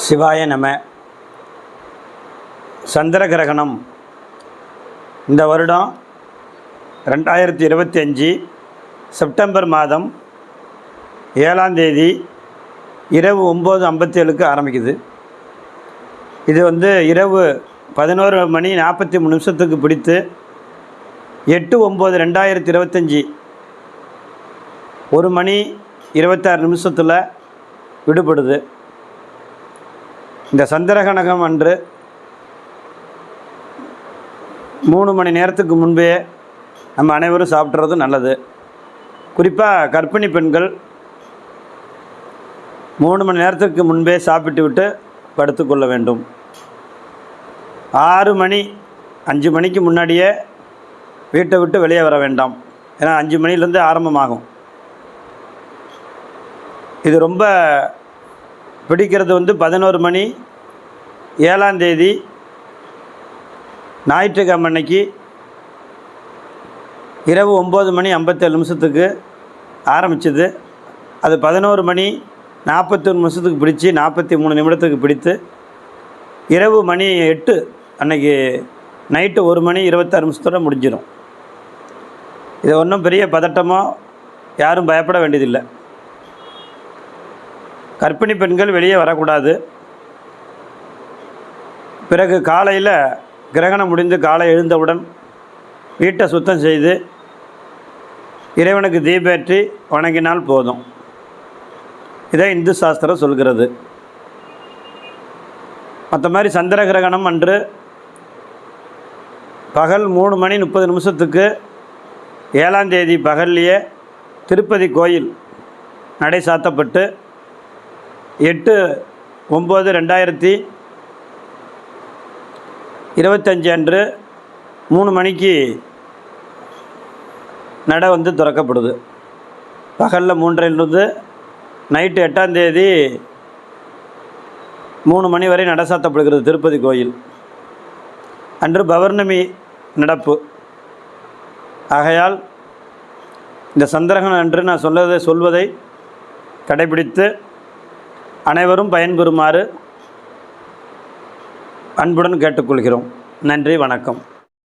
சிவாய நம. சந்திர கிரகணம் இந்த வருடம் ரெண்டாயிரத்தி இருபத்தி அஞ்சு செப்டம்பர் மாதம் ஏழாம் தேதி இரவு ஒம்பது ஐம்பத்தேழுக்கு ஆரம்பிக்குது. இது வந்து இரவு பதினோரு மணி நாற்பத்தி மூணு நிமிஷத்துக்கு பிடித்து எட்டு ஒம்பது ரெண்டாயிரத்தி இருபத்தஞ்சி ஒரு மணி இருபத்தாறு நிமிஷத்தில் விடுபடுது. இந்த சந்திரகணகம் அன்று மூணு மணி நேரத்துக்கு முன்பே நம்ம அனைவரும் சாப்பிட்றது நல்லது. குறிப்பாக கர்ப்பிணி பெண்கள் மூணு மணி நேரத்துக்கு முன்பே சாப்பிட்டு விட்டு படுத்துக்கொள்ள வேண்டும். ஆறு மணி அஞ்சு மணிக்கு முன்னாடியே வீட்டை விட்டு வெளியே வர வேண்டாம். ஏன்னா அஞ்சு மணிலேருந்து ஆரம்பமாகும். இது ரொம்ப பிடிக்கிறது வந்து பதினோரு மணி ஏழாம் தேதி ஞாயிற்றுக்கிழமை அன்னைக்கு இரவு ஒம்பது மணி ஐம்பத்தேழு நிமிஷத்துக்கு ஆரம்பிச்சது. அது பதினோரு மணி நாற்பத்தொன்று நிமிஷத்துக்கு பிடிச்சி நாற்பத்தி மூணு நிமிடத்துக்கு பிடித்து இரவு மணி எட்டு அன்னைக்கு நைட்டு ஒரு மணி இருபத்தாறு நிமிஷத்தோட முடிஞ்சிடும் இது ஒன்றும் பெரிய பதட்டமோ யாரும் பயப்பட வேண்டியதில்லை. கர்ப்பிணி பெண்கள் வெளியே வரக்கூடாது. பிறகு காலையில் கிரகணம் முடிந்து காலை எழுந்தவுடன் வீட்டை சுத்தம் செய்து இறைவனுக்கு தீபேற்றி வணங்கினால் போதும். இதை இந்து சாஸ்திரம் சொல்கிறது. மற்ற மாதிரி சந்திர கிரகணம் அன்று பகல் மூணு மணி முப்பது நிமிஷத்துக்கு ஏழாம் தேதி பகல்லையே திருப்பதி கோயில் நடை சாத்தப்பட்டு எட்டு ஒம்பது ரெண்டாயிரத்தி இருபத்தஞ்சி அன்று மூணு மணிக்கு நடை வந்து திறக்கப்படுது. பகலில் மூன்றிலிருந்து நைட்டு எட்டாம் தேதி மூணு மணி வரை நட சாத்தப்படுகிறது திருப்பதி கோயில். அன்று பௌர்ணமி நடப்பு. ஆகையால் இந்த சந்திரகன் அன்று நான் சொல்லதை சொல்வதை கடைபிடித்து அனைவரும் பயன்பெறுமாறு அன்புடன் கேட்டுக்கொள்கிறோம். நன்றி வணக்கம்.